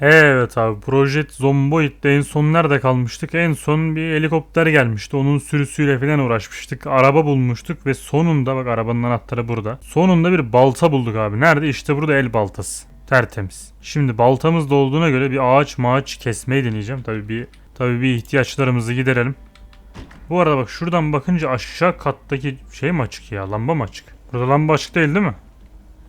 Evet abi Project Zomboid'de en son nerede kalmıştık? En son bir helikopter gelmişti. Onun sürüsüyle falan uğraşmıştık. Araba bulmuştuk ve sonunda bak arabanın anahtarı burada. Sonunda bir balta bulduk abi. Nerede? İşte burada el baltası. Tertemiz. Şimdi baltamız da olduğuna göre bir ağaç maaç kesmeyi deneyeceğim. Tabii bir tabii bir ihtiyaçlarımızı giderelim. Bu arada bak şuradan bakınca aşağı kattaki şey mi açık ya? Lamba mı açık? Burada lamba açık değil değil mi?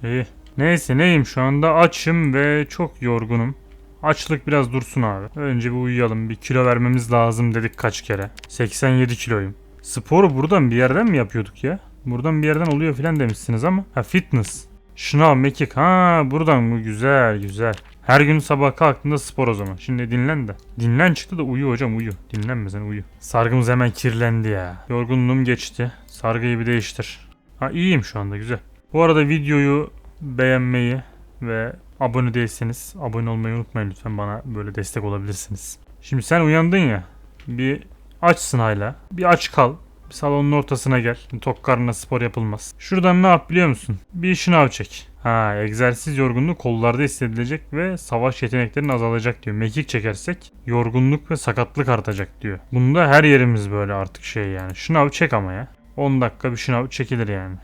İyi. Neyse neyim şu anda açım ve çok yorgunum. Açlık biraz dursun abi. Önce bir uyuyalım. Bir kilo vermemiz lazım dedik kaç kere. 87 kiloyum. Sporu buradan bir yerden mi yapıyorduk ya? Buradan bir yerden oluyor filan demişsiniz ama. Ha fitness. Şınav, mekik. Ha buradan bu güzel güzel. Her gün sabah kalktığında spor o zaman. Şimdi dinlen de. Dinlen çıktı da uyu hocam uyu. Dinlenme sen uyu. Sargımız hemen kirlendi ya. Yorgunluğum geçti. Sargıyı bir değiştir. Ha iyiyim şu anda güzel. Bu arada videoyu beğenmeyi ve abone değilseniz abone olmayı unutmayın lütfen bana böyle destek olabilirsiniz. Şimdi sen uyandın ya bir açsın hala. Bir aç kal. Bir salonun ortasına gel. Tok karnına spor yapılmaz. Şuradan ne yap biliyor musun? Bir şınav çek. Ha egzersiz yorgunluğu kollarda hissedilecek ve savaş yeteneklerin azalacak diyor. Mekik çekersek yorgunluk ve sakatlık artacak diyor. Bunda her yerimiz böyle artık şey yani. Şınav çek ama ya. 10 dakika bir şınav çekilir yani.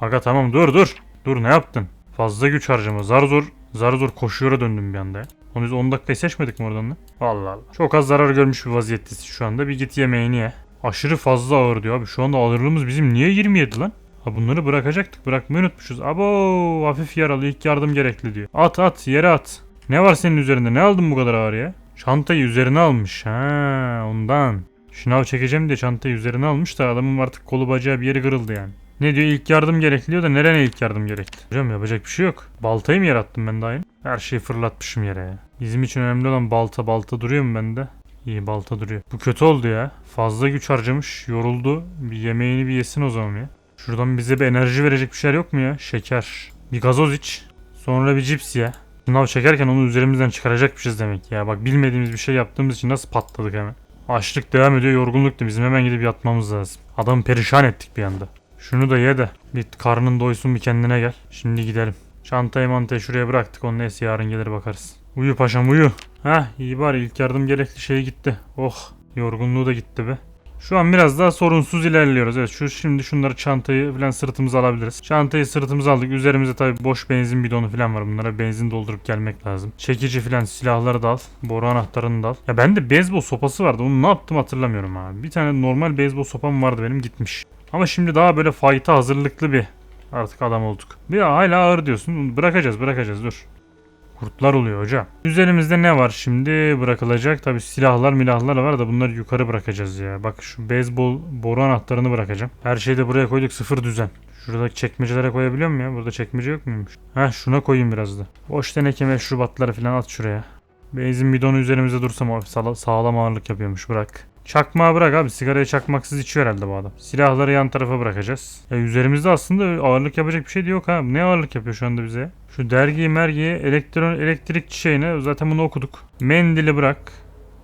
Aga tamam dur dur. Dur ne yaptın? Fazla güç harcama. Zar zor zar zor koşuyora döndüm bir anda. Onu biz 10 dakikayı seçmedik mi oradan da? Allah Allah. Çok az zarar görmüş bir vaziyettesin şu anda. Bir git yemeğini ye. Aşırı fazla ağır diyor abi. Şu anda ağırlığımız bizim niye 27 lan? Ha bunları bırakacaktık. Bırakmayı unutmuşuz. Abo hafif yaralı ilk yardım gerekli diyor. At at yere at. Ne var senin üzerinde? Ne aldın bu kadar ağır ya? Çantayı üzerine almış. Ha ondan. Şınav çekeceğim diye çantayı üzerine almış da adamın artık kolu bacağı bir yeri kırıldı yani. Ne diyor ilk yardım gerekli diyor da nereye ilk yardım gerekli? Hocam yapacak bir şey yok. Baltayı mı yarattım ben daha? Her şeyi fırlatmışım yere ya. Bizim için önemli olan balta. Balta duruyor mu bende? İyi balta duruyor. Bu kötü oldu ya. Fazla güç harcamış. Yoruldu. Bir yemeğini bir yesin o zaman ya. Şuradan bize bir enerji verecek bir şeyler yok mu ya? Şeker. Bir gazoz iç. Sonra bir cips ye. Sınav çekerken onu üzerimizden çıkaracakmışız demek ya. Bak bilmediğimiz bir şey yaptığımız için nasıl patladık hemen. Açlık devam ediyor. Yorgunluk da bizim hemen gidip yatmamız lazım. Adamı perişan ettik bir anda. Şunu da ye de bir karnın doysun bir kendine gel. Şimdi gidelim. Çantayı mantayı şuraya bıraktık. Onun neyse yarın gelir bakarız. Uyu paşam uyu. Heh iyi bari ilk yardım gerekli şey gitti. Oh yorgunluğu da gitti be. Şu an biraz daha sorunsuz ilerliyoruz. Evet şu şimdi şunları çantayı falan sırtımıza alabiliriz. Çantayı sırtımıza aldık. Üzerimizde tabi boş benzin bidonu falan var. Bunlara benzin doldurup gelmek lazım. Çekici falan silahları da al. Boru anahtarını da al. Ya bende beyzbol sopası vardı. Onu ne yaptım hatırlamıyorum abi. Bir tane normal beyzbol sopam vardı benim gitmiş. Ama şimdi daha böyle fight'a hazırlıklı bir artık adam olduk. Bir hala ağır diyorsun. Bırakacağız bırakacağız dur. Kurtlar oluyor hocam. Üzerimizde ne var şimdi bırakılacak? Tabi silahlar milahlar var da bunları yukarı bırakacağız ya. Bak şu beyzbol boru anahtarını bırakacağım. Her şeyi de buraya koyduk sıfır düzen. Şuradaki çekmecelere koyabiliyor muyum ya? Burada çekmece yok muymuş? Heh şuna koyayım biraz da. Boş teneke meşrubatları falan at şuraya. Benzin bidonu üzerimizde dursa sağlam ağırlık yapıyormuş bırak. Çakmağı bırak abi sigarayı çakmaksız içiyor herhalde bu adam. Silahları yan tarafa bırakacağız. Ya üzerimizde aslında ağırlık yapacak bir şey de yok ha. Ne ağırlık yapıyor şu anda bize? Şu dergiyi mergiyi elektron elektrikçi şeyine zaten bunu okuduk. Mendili bırak.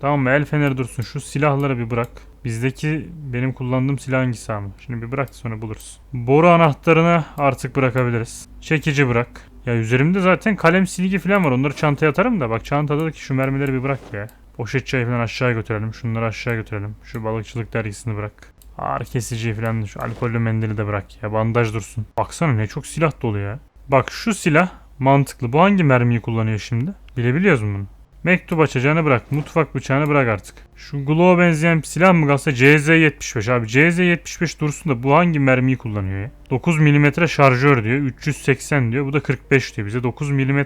Tamam mı? El feneri dursun. Şu silahları bir bırak. Bizdeki benim kullandığım silah hangisi ama? Şimdi bir bırak sonra buluruz. Boru anahtarını artık bırakabiliriz. Çekici bırak. Ya üzerimde zaten kalem silgi falan var. Onları çantaya atarım da. Bak çantadaki şu mermileri bir bırak ya. Poşet çayı falan aşağı götürelim. Şunları aşağı götürelim. Şu balıkçılık dergisini bırak. Ağrı kesici falan şu alkollü mendili de bırak ya. Bandaj dursun. Baksana ne çok silah dolu ya. Bak şu silah mantıklı. Bu hangi mermiyi kullanıyor şimdi? Bilebiliyoruz mu bunu? Mektup açacağını bırak. Mutfak bıçağını bırak artık. Şu glow benzeyen silah mı kalsa CZ75 abi. CZ75 dursun da bu hangi mermiyi kullanıyor ya? 9 mm şarjör diyor. 380 diyor. Bu da 45 diyor. Bize 9 mm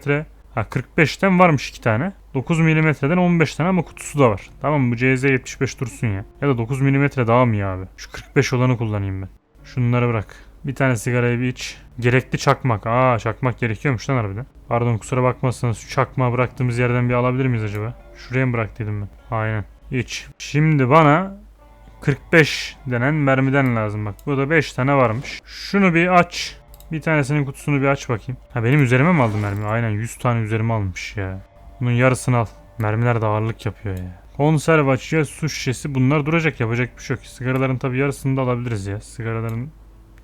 Ha 45'ten varmış 2 tane. 9 mm'den 15 tane ama kutusu da var. Tamam mı? Bu CZ75 dursun ya. Ya da 9 mm daha mı iyi abi? Şu 45 olanı kullanayım ben. Şunları bırak. Bir tane sigarayı bir iç. Gerekli çakmak. Aa çakmak gerekiyormuş lan harbiden. Pardon kusura bakmazsanız şu çakmağı bıraktığımız yerden bir alabilir miyiz acaba? Şuraya mı bıraktıydım ben? Aynen. İç. Şimdi bana 45 denen mermiden lazım bak. Burada 5 tane varmış. Şunu bir aç. Bir tanesinin kutusunu bir aç bakayım. Ha benim üzerime mi aldı mermi? Aynen 100 tane üzerime almış ya. Bunun yarısını al. Mermiler de ağırlık yapıyor ya. Konserve açacağız, su şişesi. Bunlar duracak yapacak bir şey yok. Sigaraların tabi yarısını da alabiliriz ya. Sigaraların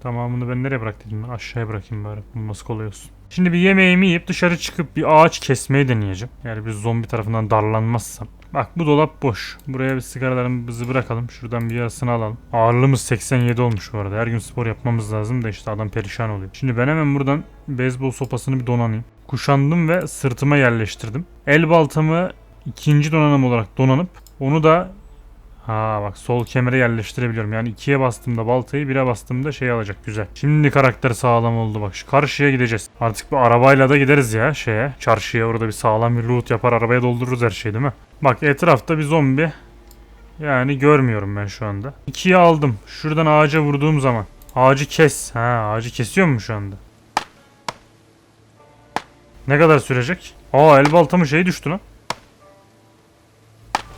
tamamını ben nereye bıraktım? Aşağıya bırakayım bari. Bulması kolay olsun. Şimdi bir yemeğimi yiyip dışarı çıkıp bir ağaç kesmeyi deneyeceğim. Yani bir zombi tarafından darlanmazsam. Bak bu dolap boş. Buraya bir sigaralarımızı bırakalım. Şuradan bir yarısını alalım. Ağırlığımız 87 olmuş bu arada. Her gün spor yapmamız lazım da işte adam perişan oluyor. Şimdi ben hemen buradan beyzbol sopasını bir donanayım. Kuşandım ve sırtıma yerleştirdim. El baltamı ikinci donanım olarak donanıp onu da Ha bak sol kemere yerleştirebiliyorum. Yani ikiye bastığımda baltayı bire bastığımda şey alacak güzel. Şimdi karakter sağlam oldu bak. Şu karşıya gideceğiz. Artık bu arabayla da gideriz ya şeye. Çarşıya orada bir sağlam bir loot yapar arabaya doldururuz her şeyi değil mi? Bak etrafta bir zombi. Yani görmüyorum ben şu anda. İkiye aldım. Şuradan ağaca vurduğum zaman. Ağacı kes. Ha ağacı kesiyor mu şu anda? Ne kadar sürecek? Aa el baltamı şey düştü lan.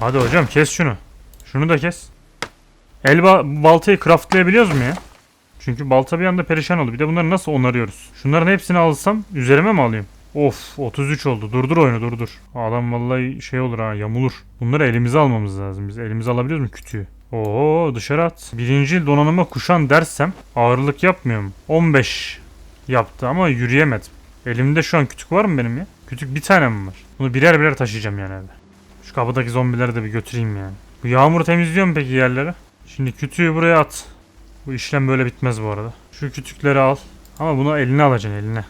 Hadi hocam kes şunu. Şunu da kes. El ba- baltayı craftlayabiliyoruz mu ya? Çünkü balta bir anda perişan oldu. Bir de bunları nasıl onarıyoruz? Şunların hepsini alsam üzerime mi alayım? Of 33 oldu. Durdur oyunu durdur. Adam vallahi şey olur ha yamulur. Bunları elimize almamız lazım. Biz elimize alabiliyoruz mu kütüğü? Oo dışarı at. Birinci donanıma kuşan dersem ağırlık yapmıyor mu? 15 yaptı ama yürüyemedim. Elimde şu an kütük var mı benim ya? Kütük bir tane mi var? Bunu birer birer taşıyacağım yani evde. Şu kapıdaki zombileri de bir götüreyim yani. Bu yağmur temizliyor mu peki yerleri? Şimdi kütüğü buraya at. Bu işlem böyle bitmez bu arada. Şu kütükleri al. Ama bunu eline alacaksın eline.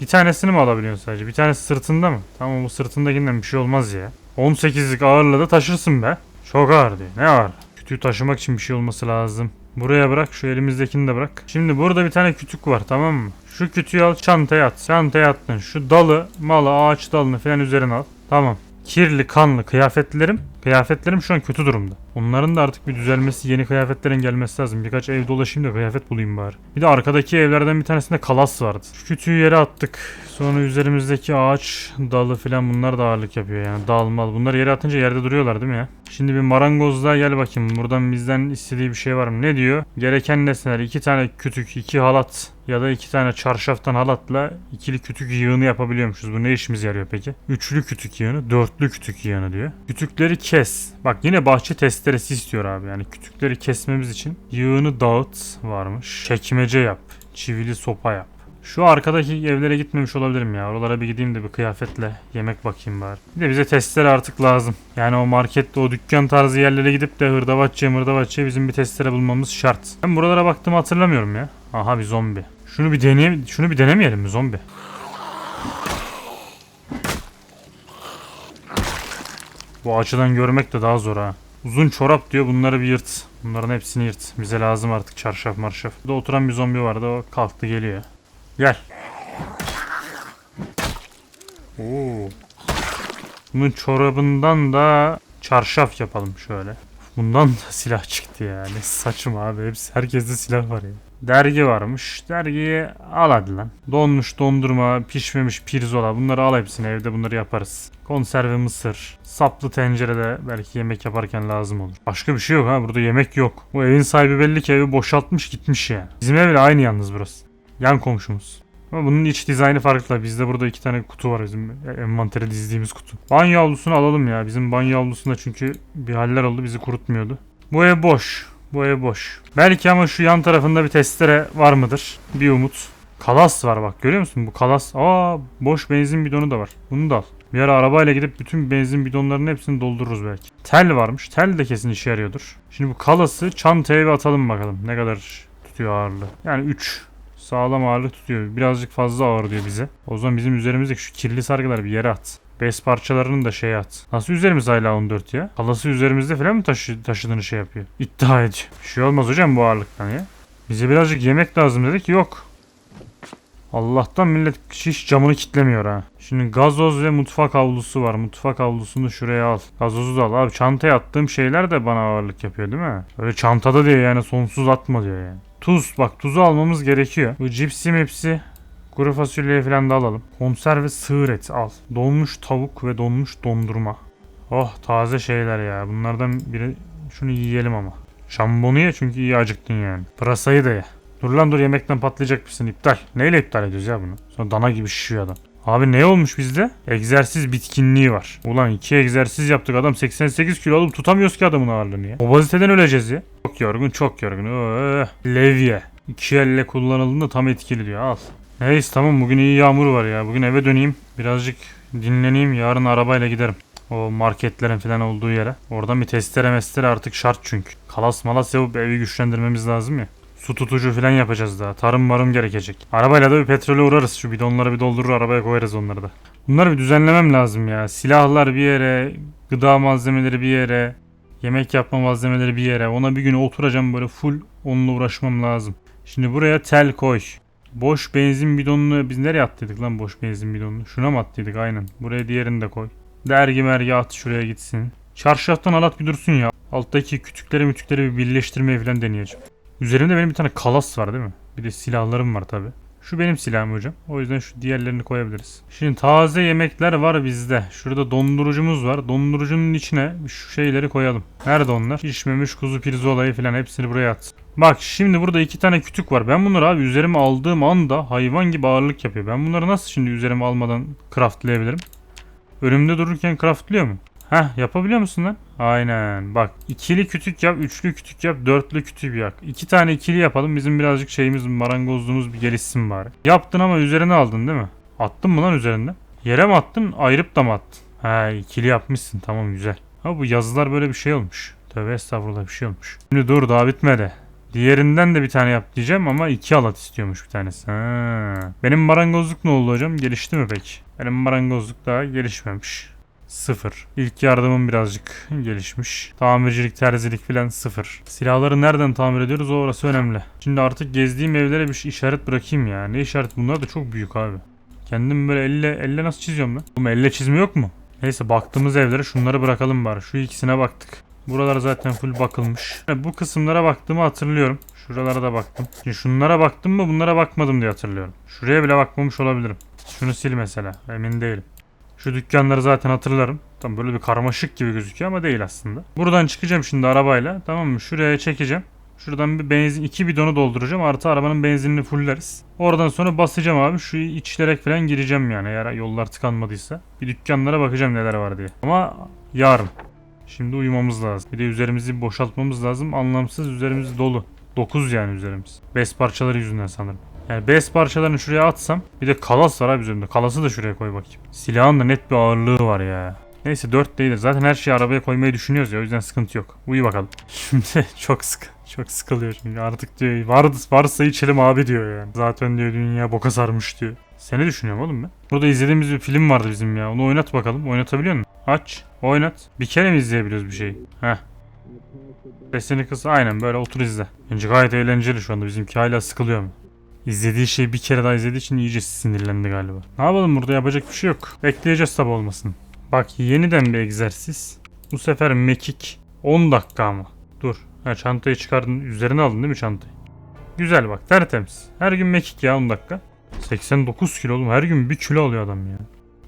Bir tanesini mi alabiliyorsun sadece? Bir tanesi sırtında mı? Tamam bu sırtındakinden bir şey olmaz ya. 18'lik ağırlığı da taşırsın be. Çok ağır diyor. Ne ağır? Kütüğü taşımak için bir şey olması lazım. Buraya bırak. Şu elimizdekini de bırak. Şimdi burada bir tane kütük var tamam mı? Şu kütüğü al çantaya at. Çantaya attın. Şu dalı, malı, ağaç dalını falan üzerine al. Tamam. Kirli, kanlı kıyafetlerim. Kıyafetlerim şu an kötü durumda. Onların da artık bir düzelmesi, yeni kıyafetlerin gelmesi lazım. Birkaç ev dolaşayım da kıyafet bulayım bari. Bir de arkadaki evlerden bir tanesinde kalas vardı. Şu kütüğü yere attık. Sonra üzerimizdeki ağaç dalı falan bunlar da ağırlık yapıyor yani. Dal mal. Bunları yere atınca yerde duruyorlar değil mi ya? Şimdi bir marangozluğa gel bakayım. Buradan bizden istediği bir şey var mı? Ne diyor? Gereken nesneler. iki tane kütük, iki halat ya da iki tane çarşaftan halatla ikili kütük yığını yapabiliyormuşuz. Bu ne işimize yarıyor peki? Üçlü kütük yığını, dörtlü kütük yığını diyor. Kütükleri kes. Bak yine bahçe testeresi istiyor abi. Yani kütükleri kesmemiz için yığını dağıt varmış. Çekmece yap. Çivili sopa yap. Şu arkadaki evlere gitmemiş olabilirim ya. Oralara bir gideyim de bir kıyafetle yemek bakayım bari. Bir de bize testere artık lazım. Yani o markette o dükkan tarzı yerlere gidip de hırdavatçıya mırdavatçıya bizim bir testere bulmamız şart. Ben buralara baktığımı hatırlamıyorum ya. Aha bir zombi. Şunu bir deneyem şunu bir denemeyelim mi zombi? Bu açıdan görmek de daha zor ha. Uzun çorap diyor bunları bir yırt. Bunların hepsini yırt. Bize lazım artık çarşaf marşaf. Burada oturan bir zombi vardı o kalktı geliyor. Gel. Oo. Bunun çorabından da çarşaf yapalım şöyle. Bundan da silah çıktı ya. Ne saçma abi. Hepsi, herkeste silah var ya. Dergi varmış. Dergiyi al hadi lan. Donmuş dondurma, pişmemiş pirzola. Bunları al hepsini evde bunları yaparız. Konserve mısır. Saplı tencerede belki yemek yaparken lazım olur. Başka bir şey yok ha. Burada yemek yok. Bu evin sahibi belli ki evi boşaltmış gitmiş yani. Bizim evle aynı yalnız burası. Yan komşumuz. Ama bunun iç dizaynı farklı. Bizde burada iki tane kutu var bizim envantere dizdiğimiz kutu. Banyo avlusunu alalım ya. Bizim banyo avlusunda çünkü bir haller oldu bizi kurutmuyordu. Bu ev boş. Bu ev boş. Belki ama şu yan tarafında bir testere var mıdır? Bir umut. Kalas var bak görüyor musun? Bu kalas. Aa boş benzin bidonu da var. Bunu da al. Bir ara arabayla gidip bütün benzin bidonlarının hepsini doldururuz belki. Tel varmış. Tel de kesin işe yarıyordur. Şimdi bu kalası çantaya bir atalım bakalım. Ne kadar tutuyor ağırlığı. Yani 3 sağlam ağırlık tutuyor. Birazcık fazla ağır diyor bize. O zaman bizim üzerimizdeki şu kirli sargıları bir yere at. Bez parçalarını da şeye at. Nasıl üzerimiz hala 14 ya? Halası üzerimizde falan mı taşı, taşıdığını şey yapıyor? İddia ediyor. Bir şey olmaz hocam bu ağırlıktan ya. Bize birazcık yemek lazım dedik yok. Allah'tan millet şiş camını kitlemiyor ha. Şimdi gazoz ve mutfak havlusu var. Mutfak havlusunu şuraya al. Gazozu da al. Abi çantaya attığım şeyler de bana ağırlık yapıyor değil mi? Öyle çantada diyor yani sonsuz atma diyor yani. Tuz bak tuzu almamız gerekiyor. Bu cipsi mipsi kuru fasulye falan da alalım. Konserve sığır eti al. Donmuş tavuk ve donmuş dondurma. Oh taze şeyler ya. Bunlardan biri şunu yiyelim ama. Şambonu ye çünkü iyi acıktın yani. Pırasayı da ye. Dur lan dur yemekten patlayacak mısın iptal. Neyle iptal ediyoruz ya bunu? Sonra dana gibi şişiyor adam. Abi ne olmuş bizde? Egzersiz bitkinliği var. Ulan iki egzersiz yaptık adam 88 kilo alıp tutamıyoruz ki adamın ağırlığını ya. Obaziteden öleceğiz ya. Çok yorgun çok yorgun. Öh. Levye. İki elle kullanıldığında tam etkili diyor al. Neyse tamam bugün iyi yağmur var ya. Bugün eve döneyim. Birazcık dinleneyim. Yarın arabayla giderim. O marketlerin falan olduğu yere. Oradan bir testere mestere artık şart çünkü. Kalas malas yapıp evi güçlendirmemiz lazım ya. Su tutucu falan yapacağız daha. Tarım marım gerekecek. Arabayla da bir petrole uğrarız. Şu bidonları bir doldurur arabaya koyarız onları da. Bunları bir düzenlemem lazım ya. Silahlar bir yere, gıda malzemeleri bir yere, yemek yapma malzemeleri bir yere. Ona bir gün oturacağım böyle full onunla uğraşmam lazım. Şimdi buraya tel koy. Boş benzin bidonunu biz nereye attıydık lan boş benzin bidonunu? Şuna mı attıydık aynen. Buraya diğerini de koy. Dergi mergi at şuraya gitsin. Çarşaftan alat bir dursun ya. Alttaki kütükleri mütükleri bir birleştirmeye falan deneyeceğim. Üzerimde benim bir tane kalas var değil mi? Bir de silahlarım var tabi. Şu benim silahım hocam. O yüzden şu diğerlerini koyabiliriz. Şimdi taze yemekler var bizde. Şurada dondurucumuz var. Dondurucunun içine şu şeyleri koyalım. Nerede onlar? Pişmemiş kuzu pirzolayı falan hepsini buraya at. Bak şimdi burada iki tane kütük var. Ben bunları abi üzerime aldığım anda hayvan gibi ağırlık yapıyor. Ben bunları nasıl şimdi üzerime almadan craftlayabilirim? Önümde dururken craftlıyor mu? Heh yapabiliyor musun lan? Aynen. Bak ikili kütük yap, üçlü kütük yap, dörtlü kütük yap. İki tane ikili yapalım. Bizim birazcık şeyimiz marangozluğumuz bir gelişsin bari. Yaptın ama üzerine aldın değil mi? Attın mı lan üzerinde? Yere mi attın? Ayırıp da mı attın? He ikili yapmışsın. Tamam güzel. Ha bu yazılar böyle bir şey olmuş. Tövbe estağfurullah bir şey olmuş. Şimdi dur daha bitmedi. Diğerinden de bir tane yap diyeceğim ama iki alat istiyormuş bir tanesi. Ha. Benim marangozluk ne oldu hocam? Gelişti mi peki? Benim marangozluk daha gelişmemiş. Sıfır. İlk yardımım birazcık gelişmiş. Tamircilik, terzilik filan sıfır. Silahları nereden tamir ediyoruz o orası önemli. Şimdi artık gezdiğim evlere bir işaret bırakayım ya. Ne işaret? Bunlar da çok büyük abi. Kendim böyle elle, elle nasıl çiziyorum lan? Oğlum elle çizme yok mu? Neyse baktığımız evlere şunları bırakalım bari. Şu ikisine baktık. Buralar zaten full bakılmış. Bu kısımlara baktığımı hatırlıyorum. Şuralara da baktım. Şimdi şunlara baktım mı bunlara bakmadım diye hatırlıyorum. Şuraya bile bakmamış olabilirim. Şunu sil mesela. Emin değilim. Şu dükkanları zaten hatırlarım. Tam böyle bir karmaşık gibi gözüküyor ama değil aslında. Buradan çıkacağım şimdi arabayla. Tamam mı? Şuraya çekeceğim. Şuradan bir benzin iki bidonu dolduracağım. Artı arabanın benzinini fulleriz. Oradan sonra basacağım abi. Şu içlerek falan gireceğim yani eğer yollar tıkanmadıysa. Bir dükkanlara bakacağım neler var diye. Ama yarın. Şimdi uyumamız lazım. Bir de üzerimizi boşaltmamız lazım. Anlamsız üzerimiz dolu. 9 yani üzerimiz. Bez parçaları yüzünden sanırım. Yani bez parçalarını şuraya atsam bir de kalas var abi üzerimde. Kalası da şuraya koy bakayım. Silahın da net bir ağırlığı var ya. Neyse 4 değildir. Zaten her şeyi arabaya koymayı düşünüyoruz ya. O yüzden sıkıntı yok. Uyu bakalım. Şimdi çok sık. Çok sıkılıyor şimdi. Artık diyor var, varsa içelim abi diyor yani. Zaten diyor dünya boka sarmış diyor. Seni düşünüyorum oğlum ben. Burada izlediğimiz bir film vardı bizim ya. Onu oynat bakalım. Oynatabiliyor musun? Aç. Oynat. Bir kere mi izleyebiliyoruz bir şeyi? Heh. Sesini kıs. Aynen böyle otur izle. Bence gayet eğlenceli şu anda. Bizimki hala sıkılıyor mu? İzlediği şeyi bir kere daha izlediği için iyice sinirlendi galiba. Ne yapalım burada yapacak bir şey yok. Bekleyeceğiz tabi olmasın. Bak yeniden bir egzersiz. Bu sefer mekik. 10 dakika ama. Dur. Ha, çantayı çıkardın. Üzerine aldın değil mi çantayı? Güzel bak tertemiz. Her gün mekik ya 10 dakika. 89 kilo oğlum. Her gün 1 kilo alıyor adam ya.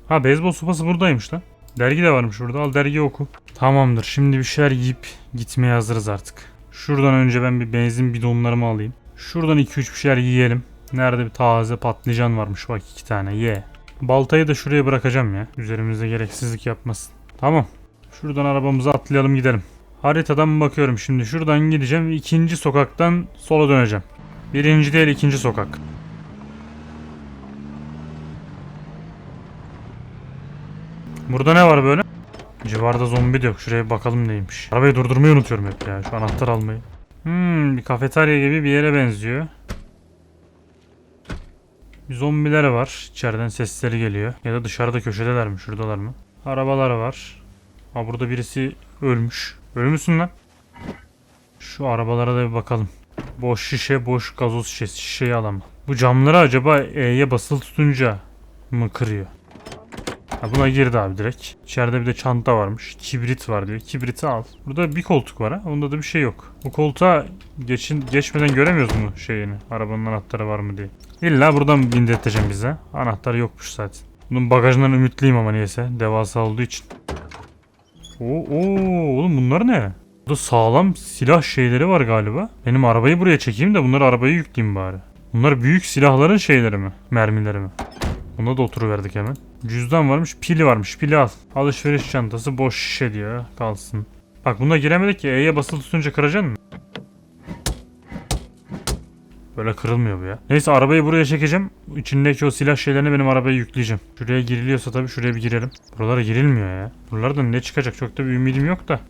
Ha beyzbol sopası buradaymış lan. Dergi de varmış burada. Al dergi oku. Tamamdır. Şimdi bir şeyler yiyip gitmeye hazırız artık. Şuradan önce ben bir benzin bidonlarımı alayım. Şuradan 2-3 bir şeyler yiyelim. Nerede bir taze patlıcan varmış bak iki tane ye. Baltayı da şuraya bırakacağım ya. Üzerimizde gereksizlik yapmasın. Tamam. Şuradan arabamıza atlayalım gidelim. Haritadan bakıyorum şimdi. Şuradan gideceğim. ikinci sokaktan sola döneceğim. Birinci değil ikinci sokak. Burada ne var böyle? Civarda zombi de yok. Şuraya bakalım neymiş. Arabayı durdurmayı unutuyorum hep ya. Şu anahtar almayı. Hmm, bir kafeterya gibi bir yere benziyor. Zombiler var. İçeriden sesleri geliyor. Ya da dışarıda köşedeler mi? Şuradalar mı? Arabalar var. Ha burada birisi ölmüş. Ölmüşsün lan. Şu arabalara da bir bakalım. Boş şişe, boş gazoz şişesi. Şişeyi alamam. Bu camları acaba E'ye basılı tutunca mı kırıyor? Ha buna girdi abi direkt. İçeride bir de çanta varmış. Kibrit var diyor. Kibriti al. Burada bir koltuk var ha. Onda da bir şey yok. Bu koltuğa geçin, geçmeden göremiyoruz mu şeyini? Arabanın anahtarı var mı diye. İlla buradan bindirteceğim bize. Anahtarı yokmuş zaten. Bunun bagajından ümitliyim ama niyeyse. Devasa olduğu için. Oo, oo oğlum bunlar ne? Burada sağlam silah şeyleri var galiba. Benim arabayı buraya çekeyim de bunları arabaya yükleyeyim bari. Bunlar büyük silahların şeyleri mi? Mermileri mi? Buna da oturuverdik hemen. Cüzdan varmış, pili varmış. Pili al. Alışveriş çantası boş şişe diyor. Kalsın. Bak buna giremedik ki. E'ye basılı tutunca kıracaksın mı? Böyle kırılmıyor bu ya. Neyse arabayı buraya çekeceğim. İçindeki o silah şeylerini benim arabaya yükleyeceğim. Şuraya giriliyorsa tabii şuraya bir girelim. Buralara girilmiyor ya. Buralardan ne çıkacak çok da bir ümidim yok da.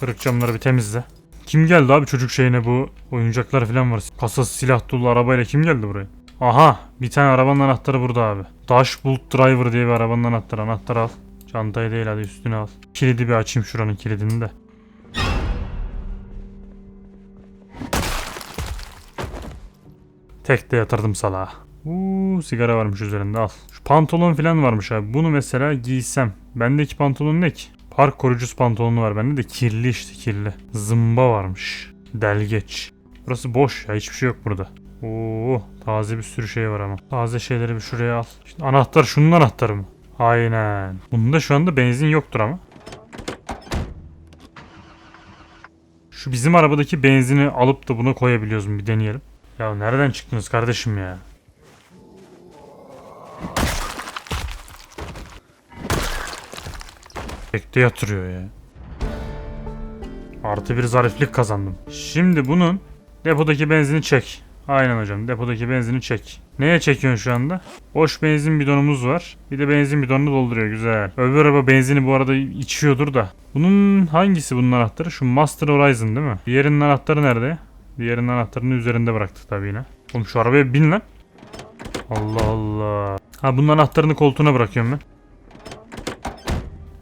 Kırık camları bir temizle. Kim geldi abi çocuk şeyine bu oyuncaklar falan var. Kasası silah dolu arabayla kim geldi buraya? Aha bir tane arabanın anahtarı burada abi. Dashbolt Driver diye bir arabanın anahtarı. Anahtarı al. Çantayı değil hadi üstüne al. Kilidi bir açayım şuranın kilidini de. Tek de yatırdım salağa. Uuu sigara varmış üzerinde al. Şu pantolon falan varmış abi. Bunu mesela giysem. Bendeki pantolon ne ki? Park koruyucusu pantolonu var. Bende de kirli işte kirli. Zımba varmış. Delgeç. Burası boş ya hiçbir şey yok burada. Oo taze bir sürü şey var ama. Taze şeyleri bir şuraya al. İşte anahtar şunun anahtarı mı? Aynen. Bunda şu anda benzin yoktur ama. Şu bizim arabadaki benzini alıp da buna koyabiliyoruz mu bir deneyelim. Ya nereden çıktınız kardeşim ya? Tekte yatırıyor ya. Artı bir zariflik kazandım. Şimdi bunun depodaki benzini çek. Aynen hocam depodaki benzini çek. Neye çekiyorsun şu anda? Boş benzin bidonumuz var. Bir de benzin bidonunu dolduruyor güzel. Öbür araba benzini bu arada içiyordur da. Bunun hangisi bunun anahtarı? Şu Master Horizon değil mi? Diğerinin anahtarı nerede? Diğerinin anahtarını üzerinde bıraktık tabii yine. Oğlum şu arabaya bin lan. Allah Allah. Ha bunun anahtarını koltuğuna bırakıyorum ben.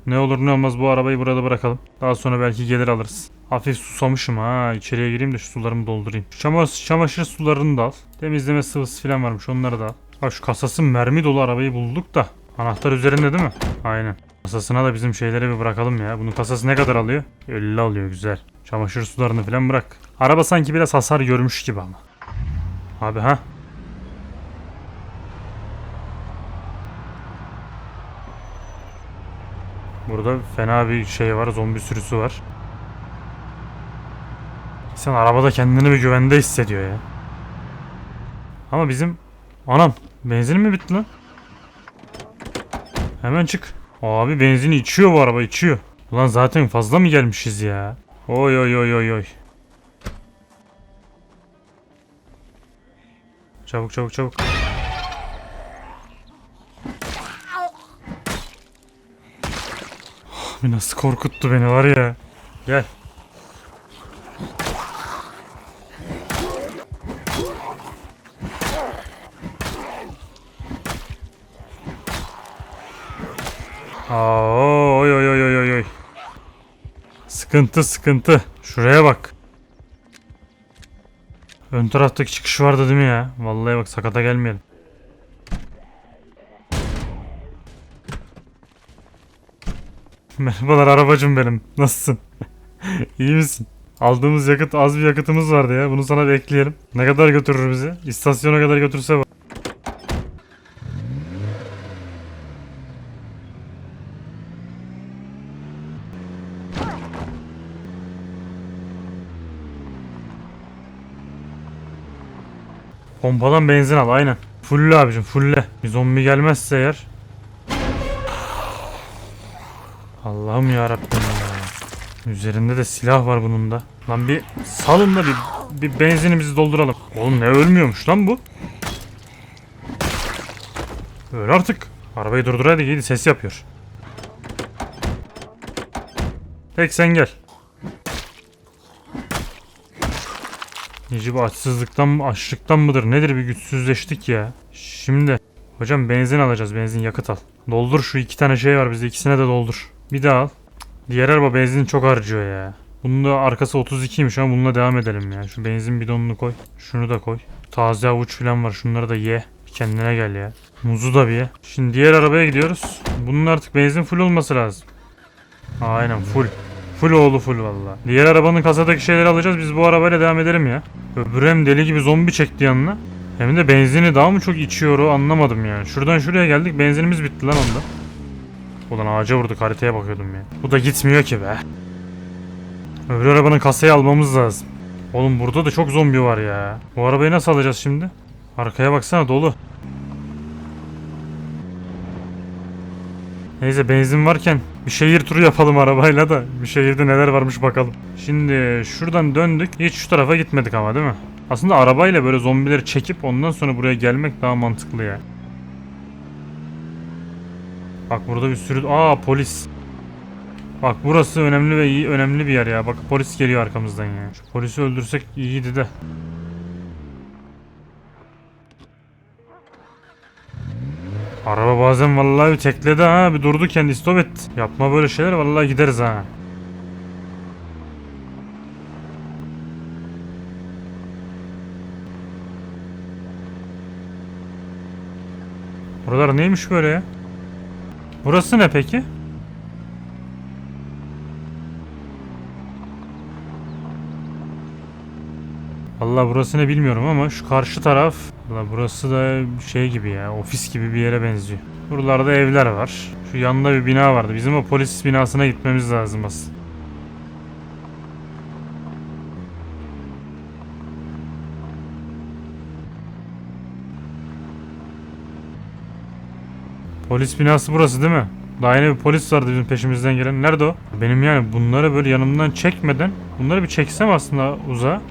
Ne olur ne olmaz bu arabayı burada bırakalım. Daha sonra belki gelir alırız. Hafif susamışım ha. İçeriye gireyim de şu sularımı doldurayım. Çamaşır, çamaşır sularını da al. Temizleme sıvısı falan varmış onları da al. Ha şu kasası mermi dolu arabayı bulduk da. Anahtar üzerinde değil mi? Aynen. Kasasına da bizim şeyleri bir bırakalım ya. Bunun kasası ne kadar alıyor? 50 alıyor güzel. Çamaşır sularını falan bırak. Araba sanki biraz hasar görmüş gibi ama. Abi ha? Burada fena bir şey var. Zombi sürüsü var. Sen arabada kendini bir güvende hissediyor ya. Ama bizim... Anam benzin mi bitti lan? Hemen çık. Abi benzini içiyor bu araba içiyor. Ulan zaten fazla mı gelmişiz ya? Oy oy oy oy oy. Çabuk çabuk çabuk. Abi nasıl korkuttu beni var ya. Gel. Aa, oy oy oy oy oy oy. Sıkıntı sıkıntı. Şuraya bak. Ön taraftaki çıkış vardı değil mi ya? Vallahi bak sakata gelmeyelim. Merhabalar arabacım benim. Nasılsın? İyi misin? Aldığımız yakıt az bir yakıtımız vardı ya. Bunu sana bekleyelim. Ne kadar götürür bizi? İstasyona kadar götürse bak. Pompadan benzin al aynen. Fulle abicim fulle. Bir zombi gelmezse eğer. Allah'ım ya Rabbim ya. Üzerinde de silah var bunun da. Lan bir salın da bir, bir benzinimizi dolduralım. Oğlum ne ölmüyormuş lan bu? Öl artık. Arabayı durdur hadi gidi ses yapıyor. Tek sen gel. Neci bu açsızlıktan mı açlıktan mıdır nedir bir güçsüzleştik ya. Şimdi hocam benzin alacağız benzin yakıt al. Doldur şu iki tane şey var bizde ikisine de doldur. Bir daha al. Diğer araba benzin çok harcıyor ya. Bunun da arkası 32'ymiş ama bununla devam edelim ya. Şu benzin bidonunu koy. Şunu da koy. Taze avuç falan var şunları da ye. Kendine gel ya. Muzu da bir ye. Şimdi diğer arabaya gidiyoruz. Bunun artık benzin full olması lazım. Aynen full. Full oğlu full valla. Diğer arabanın kasadaki şeyleri alacağız. Biz bu arabayla devam edelim ya. Öbürü hem deli gibi zombi çekti yanına. Hem de benzini daha mı çok içiyor o anlamadım yani. Şuradan şuraya geldik benzinimiz bitti lan onda. Ulan ağaca vurduk haritaya bakıyordum ya. Bu da gitmiyor ki be. Öbür arabanın kasayı almamız lazım. Oğlum burada da çok zombi var ya. Bu arabayı nasıl alacağız şimdi? Arkaya baksana dolu. Neyse benzin varken bir şehir turu yapalım arabayla da bir şehirde neler varmış bakalım. Şimdi şuradan döndük. Hiç şu tarafa gitmedik ama değil mi? Aslında arabayla böyle zombileri çekip ondan sonra buraya gelmek daha mantıklı ya. Bak burada bir sürü... Aa polis. Bak burası önemli ve iyi, önemli bir yer ya. Bak polis geliyor arkamızdan ya. Şu polisi öldürsek iyiydi de. Araba bazen vallahi bir tekledi ha. Bir durdu kendi stop etti. Yapma böyle şeyler vallahi gideriz ha. Buralar neymiş böyle ya? Burası ne peki? Allah burası ne bilmiyorum ama şu karşı taraf Allah burası da şey gibi ya ofis gibi bir yere benziyor. Buralarda evler var. Şu yanında bir bina vardı. Bizim o polis binasına gitmemiz lazım aslında. Polis binası burası değil mi? Daha yeni bir polis vardı bizim peşimizden gelen. Nerede o? Benim yani bunları böyle yanımdan çekmeden bunları bir çeksem aslında uzağa.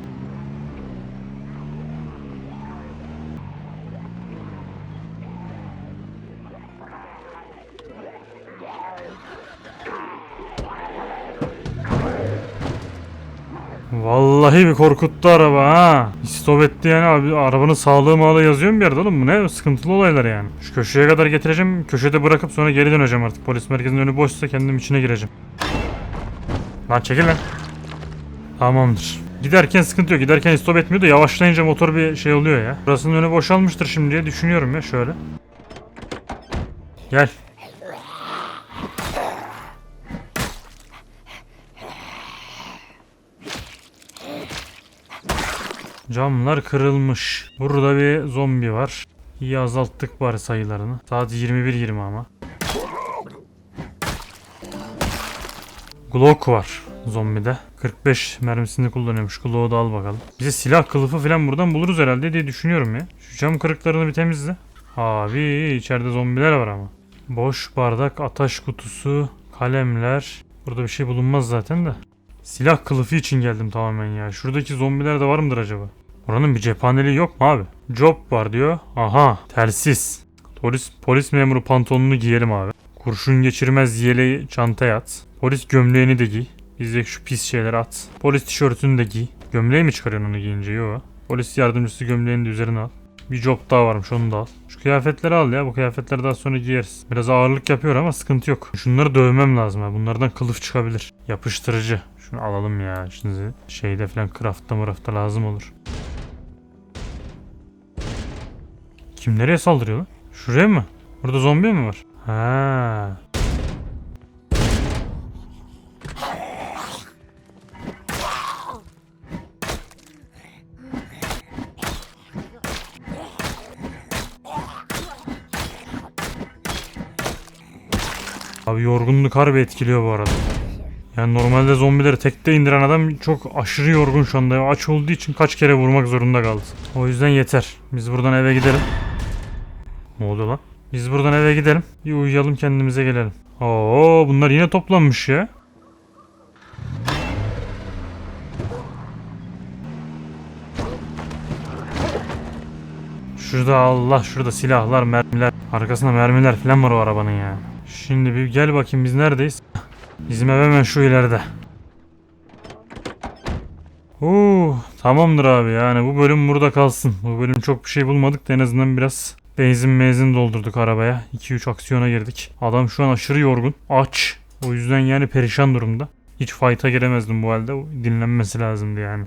Vallahi bir korkuttu araba ha. Stop etti yani abi. Arabanın sağlığı mağlığı yazıyor mu bir yerde oğlum? Bu ne? Sıkıntılı olaylar yani. Şu köşeye kadar getireceğim. Köşede bırakıp sonra geri döneceğim artık. Polis merkezinin önü boşsa kendim içine gireceğim. Lan çekil lan. Tamamdır. Giderken sıkıntı yok. Giderken stop etmiyor da yavaşlayınca motor bir şey oluyor ya. Burasının önü boşalmıştır şimdi diye düşünüyorum ya şöyle. Gel. Camlar kırılmış. Burada bir zombi var. İyi azalttık bari sayılarını. Saat 21.20 ama. Glock var zombide. 45 mermisini kullanıyormuş. Glock'u da al bakalım. Bize silah kılıfı falan buradan buluruz herhalde diye düşünüyorum ya. Şu cam kırıklarını bir temizle. Abi içeride zombiler var ama. Boş bardak, ataş kutusu, kalemler. Burada bir şey bulunmaz zaten de. Silah kılıfı için geldim tamamen ya. Şuradaki zombiler de var mıdır acaba? Oranın bir cephaneliği yok mu abi? Job var diyor. Aha telsiz. Polis, polis memuru pantolonunu giyelim abi. Kurşun geçirmez yeleği çantaya at. Polis gömleğini de giy. Bizdeki şu pis şeyleri at. Polis tişörtünü de giy. Gömleği mi çıkarıyorsun onu giyince? Yok. Polis yardımcısı gömleğini de üzerine al. Bir job daha varmış onu da al. Şu kıyafetleri al ya. Bu kıyafetleri daha sonra giyeriz. Biraz ağırlık yapıyor ama sıkıntı yok. Şunları dövmem lazım ha. Bunlardan kılıf çıkabilir. Yapıştırıcı. Şunu alalım ya. Şimdi şeyde falan craft'ta mırafta lazım olur. Kim nereye saldırıyor lan? Şuraya mı? Burada zombi mi var? Ha. Abi yorgunluk harbi etkiliyor bu arada. Yani normalde zombileri tekte indiren adam çok aşırı yorgun şu anda. Aç olduğu için kaç kere vurmak zorunda kaldı. O yüzden yeter. Biz buradan eve gidelim. Ne oluyor lan? Biz buradan eve gidelim. Bir uyuyalım kendimize gelelim. Oo bunlar yine toplanmış ya. Şurada Allah şurada silahlar mermiler. Arkasında mermiler falan var o arabanın ya. Şimdi bir gel bakayım biz neredeyiz? Bizim ev hemen şu ileride. Oo, tamamdır abi yani bu bölüm burada kalsın. Bu bölüm çok bir şey bulmadık da en azından biraz benzin benzin doldurduk arabaya. 2-3 aksiyona girdik. Adam şu an aşırı yorgun. Aç. O yüzden yani perişan durumda. Hiç fight'a giremezdim bu halde. Dinlenmesi lazımdı yani.